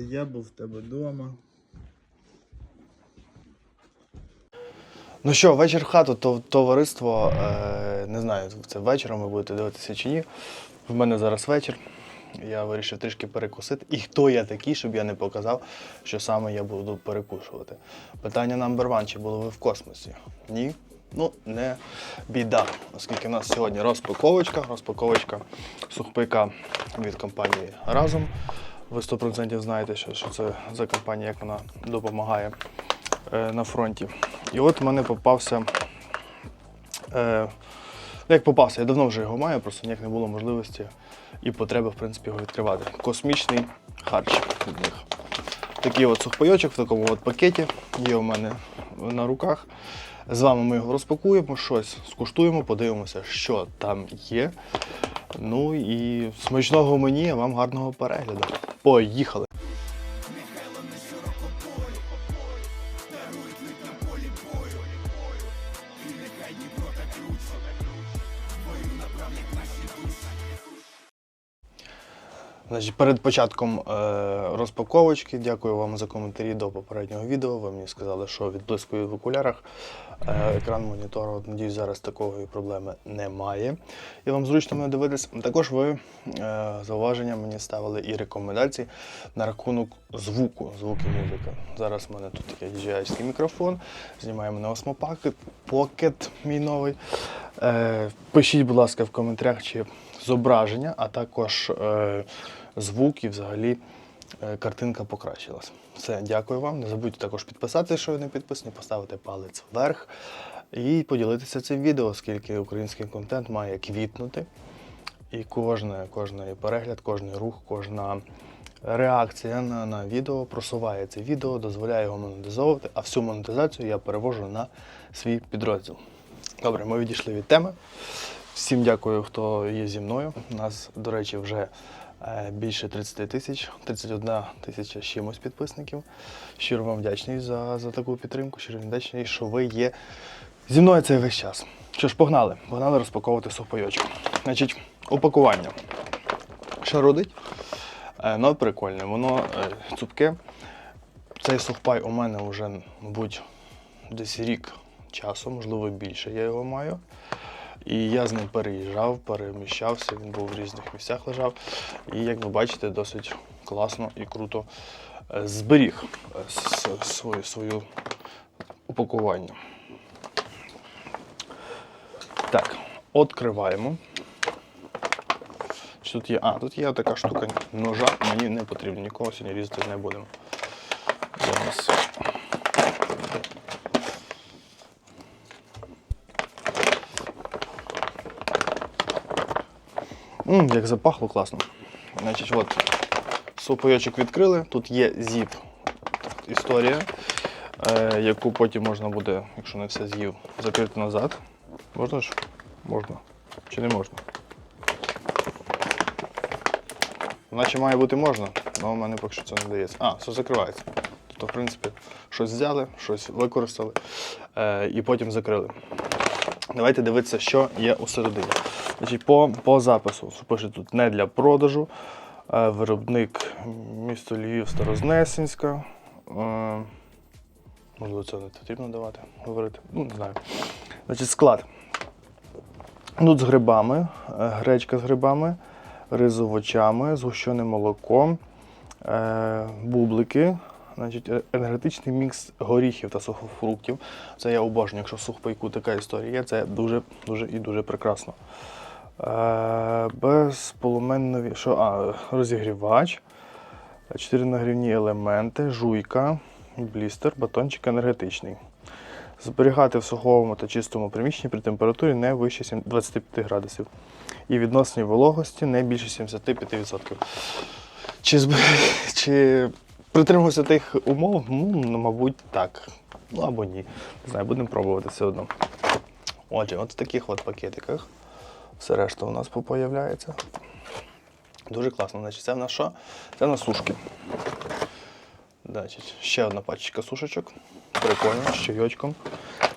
Я був в тебе вдома. Ну що, вечір в хату, то товариство. Е, не знаю, це вечором ви будете дивитися чи ні. В мене зараз вечір. Я вирішив трішки перекусити. І хто я такий, щоб я не показав, що саме я буду перекушувати. Питання number one, чи були ви в космосі? Ні? Ну, не біда, оскільки в нас сьогодні розпаковочка, розпаковочка сухпайка від компанії Разом. Ви 100% знаєте, що, що це за компанія, як вона допомагає е, на фронті. І от в мене попався. Е, ну, як попався, я давно вже його маю, просто ніяк не було можливості і потреби, в принципі, його відкривати. Космічний харчик від них. Такий от сухпайочок в такому от пакеті є у мене на руках. З вами ми його розпакуємо, щось скуштуємо, подивимося, що там є. Ну і смачного мені, а вам гарного перегляду. Поїхали! Значить, перед початком е, розпаковочки, дякую вам за коментарі до попереднього відео. Ви мені сказали, що відблискує в окулярах. Е, екран монітору, надіюсь, зараз такої проблеми немає. І вам зручно мене дивитися. Також ви е, зауваження мені ставили і рекомендації на рахунок звуку, звуки музики. Зараз в мене тут є DJI мікрофон, знімаємо на Pocket, Pocket мій новий. Пишіть, будь ласка, в коментарях, чи зображення, а також звук і взагалі е, картинка покращилась. Все, дякую вам. Не забудьте також підписатися, якщо ви не підписані, поставити палець вверх і поділитися цим відео, оскільки український контент має квітнути. І кожне, кожний перегляд, кожний рух, кожна реакція на, на відео просуває це відео, дозволяє його монетизовувати, а всю монетизацію я перевожу на свій підрозділ. Добре, ми відійшли від теми. Всім дякую, хто є зі мною. У нас, до речі, вже більше 30 тисяч, 31 тисяча чимось підписників. Щиро вам вдячний за, за таку підтримку, щиро вдячний, що ви є зі мною цей весь час. Що ж, погнали, погнали розпаковувати сухпайочок. Значить, упакування. Шарудить. Е, Ну, прикольне, воно е, цупке. Цей сухпай у мене вже, мабуть, десь рік часу, можливо, більше я його маю. І я з ним переїжджав, переміщався, він був в різних місцях лежав. І як ви бачите, досить класно і круто е, зберіг е, с- свою, упакування. Так, відкриваємо. Що тут є? А, тут є така штука ножа, мені не потрібно, нікого сьогодні різати не будемо. М, як запахло класно. Значить, от, супойочок відкрили. Тут є зіп історія, е, яку потім можна буде, якщо не все з'їв, закрити назад. Можна ж? Можна. Чи не можна? Наче має бути можна, але в мене поки що це не дається. А, все закривається. Тобто, в принципі, щось взяли, щось використали е, і потім закрили. Давайте дивитися, що є усередині. Значить, по, по запису пише тут не для продажу. Е, виробник місто Львів Старознесенська. Е, можливо, це не потрібно давати, говорити. Ну, не знаю. Значить, склад. Тут з грибами, е, гречка з грибами, рис з овочами, згущене молоко, е, бублики, значить, е- енергетичний мікс горіхів та сухофруктів. Це я обожнюю, якщо в сухпайку така історія є, це дуже, дуже і дуже прекрасно. Е, безполуменнові, що, а, розігрівач, чотири нагрівні елементи, жуйка, блістер, батончик енергетичний. Зберігати в суховому та чистому приміщенні при температурі не вище 25 градусів. І відносній вологості не більше 75%. Чи, зб... Чи притримувався тих умов? Ну, мабуть, так. Ну або ні. Не знаю, будемо пробувати все одно. Отже, от в таких от пакетиках все решта у нас появляється. Дуже класно. Значить, це в нас що? Це в нас сушки. Значить, ще одна пачечка сушечок. Прикольно, з чайочком.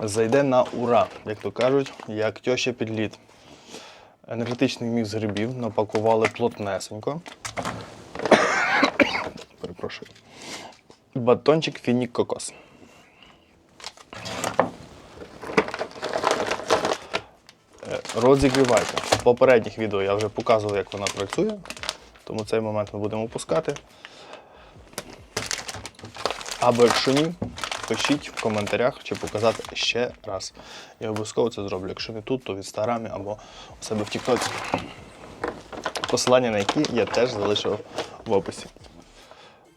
Зайде на ура, як то кажуть, як тьоща під лід. Енергетичний мікс грибів напакували плотнесенько. перепрошую. Батончик фінік кокос. Е, Розігрівайка. В попередніх відео я вже показував, як вона працює, тому цей момент ми будемо опускати. Або якщо ні, пишіть в коментарях чи показати ще раз. Я обов'язково це зроблю. Якщо не тут, то в інстаграмі або у себе в Тіктоці. Посилання на які я теж залишив в описі.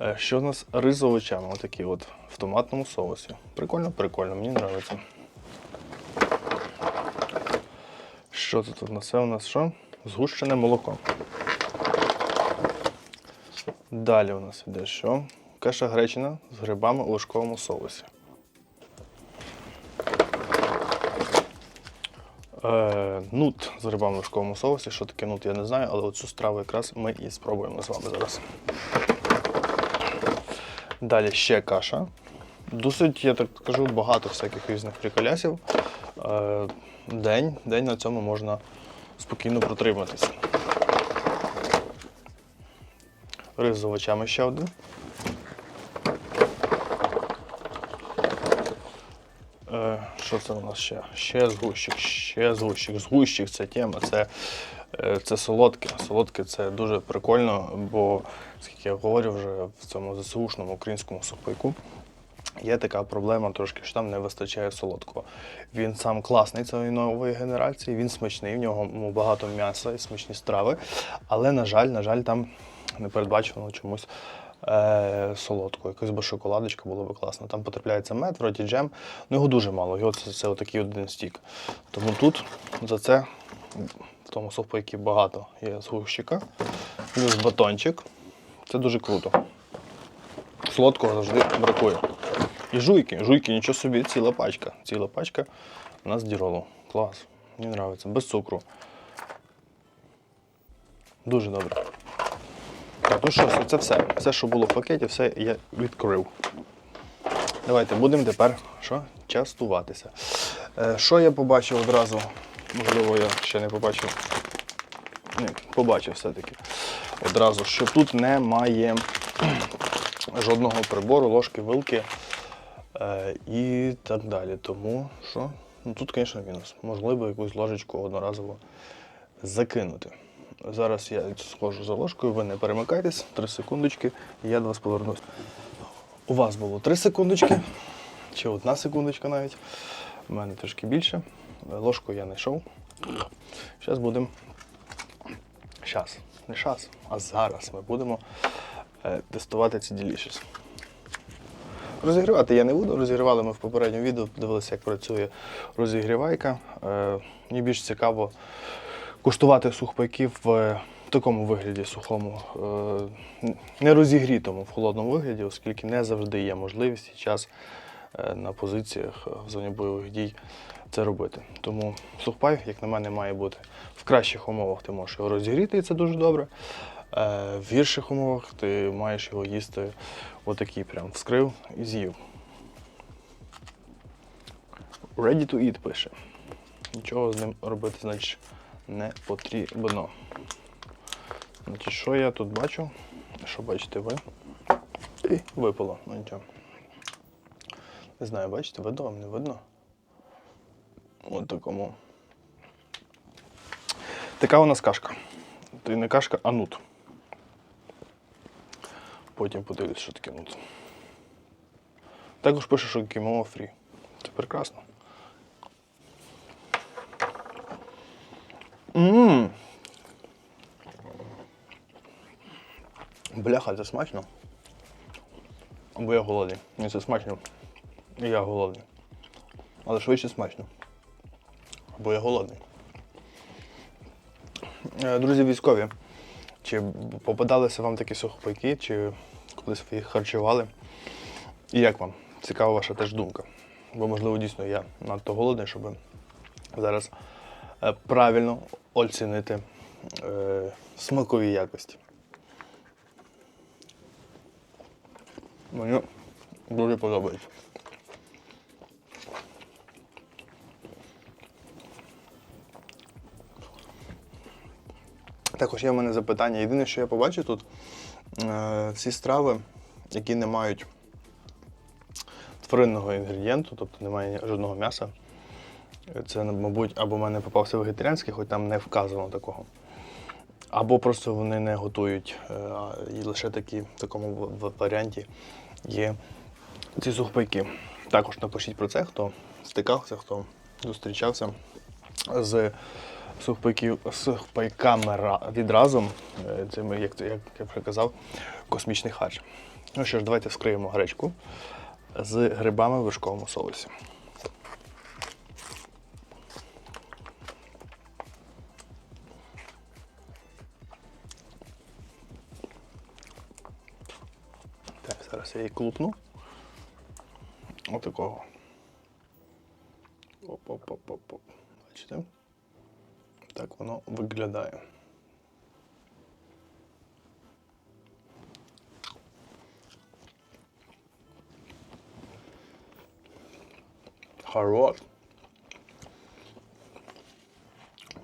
Е, Що у нас рис з овочами? Отакі от в томатному соусі. Прикольно, прикольно, мені подобається. Що тут у нас? Це у нас що? Згущене молоко. Далі у нас іде що? Каша гречина з грибами у ложковому соусі. Е, нут з грибами в ложковому соусі. Що таке нут, я не знаю, але оцю страву якраз ми і спробуємо з вами зараз. Далі ще каша. Досить, я так скажу, багато всяких різних приколясів. Е, день, день на цьому можна спокійно протриматися. Рис з овочами ще один. Е, Що це у нас ще? Ще згущик, ще згущик. Згущик це тема, це, це солодке. Солодке це дуже прикольно, бо, скільки я говорю вже в цьому ЗСУшному українському сухпайку, є така проблема трошки, що там не вистачає солодкого. Він сам класний цієї нової генерації, він смачний, в нього ну, багато м'яса і смачні страви. Але, на жаль, на жаль, там не передбачено чомусь е, солодкого. Якась би шоколадочка було би класно. Там потрапляється мед, вроді джем, ну його дуже мало. Його це, це отакий один стік. Тому тут за це в тому сухпайкі багато є згущика. Плюс батончик. Це дуже круто. Солодкого завжди бракує. І жуйки, жуйки, нічого собі, ціла пачка. Ціла пачка у нас діролу. Клас. Мені подобається. Без цукру. Дуже добре. Так, ну що, це все. Все, що було в пакеті, все я відкрив. Давайте будемо тепер що? частуватися. Е, що я побачив одразу? Можливо, я ще не побачив. Ні, побачив все-таки. Одразу, що тут немає жодного прибору, ложки, вилки е, і так далі. Тому що ну, тут, звісно, мінус. Можливо, якусь ложечку одноразово закинути. Зараз я схожу за ложкою, ви не перемикайтесь, 3 секундочки, і я до вас повернусь. У вас було 3 секундочки, чи одна секундочка навіть. У мене трошки більше. Ложку я знайшов. Зараз будемо. Зараз, не зараз, а зараз ми будемо е, тестувати ці Delicious. Розігрівати я не буду. Розігрівали ми в попередньому відео, подивилися, як працює розігрівайка. Е, мені більш цікаво куштувати сухпайків в такому вигляді сухому, е, не розігрітому в холодному вигляді, оскільки не завжди є можливість і час е, на позиціях е, в зоні бойових дій це робити. Тому сухпай, як на мене, має бути в кращих умовах. Ти можеш його розігріти, і це дуже добре. Е, В гірших умовах ти маєш його їсти отакий прям вскрив і з'їв. Ready to eat пише. Нічого з ним робити, значить, не потрібно. Значить, що я тут бачу? Що бачите ви? І випало, ну нічого. Не знаю, бачите, видно вам, не видно? От такому. Така у нас кашка. Ти не кашка, а нут. Потім подивлюсь, що таке нут. Також пише, що кімомо фрі. Це прекрасно. Ммм. Бляха, це смачно. Бо я голодний. Ні, це смачно. Я голодний. Але швидше смачно. Бо я голодний. Е, Друзі військові, чи попадалися вам такі сухпайки, чи колись ви їх харчували? І як вам? Цікава ваша теж думка. Бо, можливо, дійсно я надто голодний, щоб зараз е, правильно оцінити е, смакові якості. Мені дуже подобається. Також є в мене запитання. Єдине, що я побачив тут, е, ці страви які не мають тваринного інгредієнту, тобто немає жодного м'яса. Це, мабуть, або в мене попався вегетаріанський, хоч там не вказано такого. Або просто вони не готують, е, і лише такі, в такому варіанті є ці сухпайки. Також напишіть про це, хто стикався, хто зустрічався з сухпайків, сухпайками ра- відразом. Е, Це як, як я вже казав, космічний харч. Ну що ж, давайте вскриємо гречку з грибами в вершковому соусі. Так, зараз я її клупну. Отакого. Оп-оп-оп-оп-оп. Бачите? Так воно виглядає. Хорош.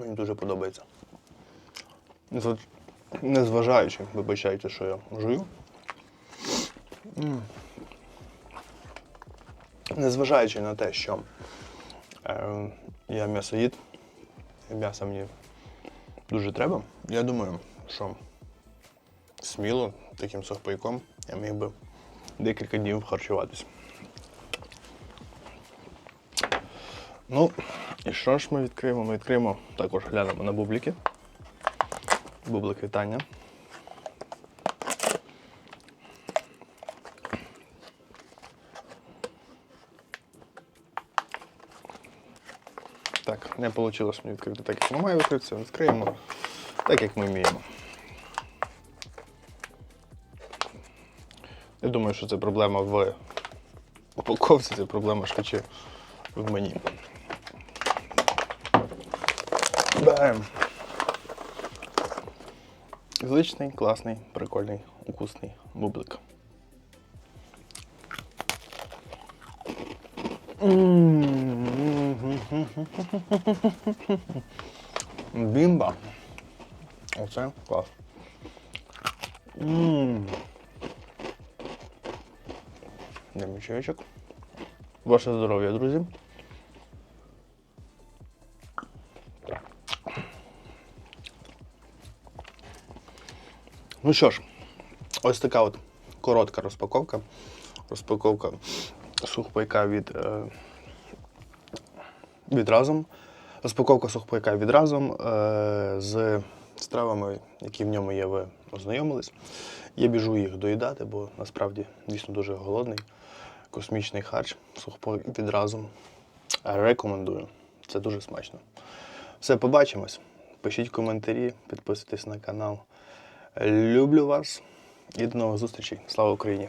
Мені дуже подобається. Незважаючи, вибачайте, що я жую. Незважаючи на те, що е, я м'ясоїд, м'яса мені дуже треба, я думаю, що сміло таким сухпайком я міг би декілька днів харчуватись. Ну, і що ж ми відкриємо? Ми відкриємо, також глянемо на бублики. Бублик вітання. Так, не вийшло мені відкрити так, як воно має відкритися. Відкриємо так, як ми вміємо. Я думаю, що це проблема в упаковці, це проблема швидше в мені. Бем. Звичний, класний, прикольний, укусний бублик. Бімба. Оце клас. Ммм. Ваше здоров'я, друзі. Ну що ж, ось така от коротка розпаковка. Розпаковка сухпайка від, е, від разом. Розпаковка сухпайка від е, з стравами, які в ньому є, ви ознайомились. Я біжу їх доїдати, бо насправді дійсно дуже голодний. Космічний харч, сухпайк від разом. Рекомендую. Це дуже смачно. Все, побачимось. Пишіть коментарі, підписуйтесь на канал. Люблю вас і до нових зустрічей. Слава Україні!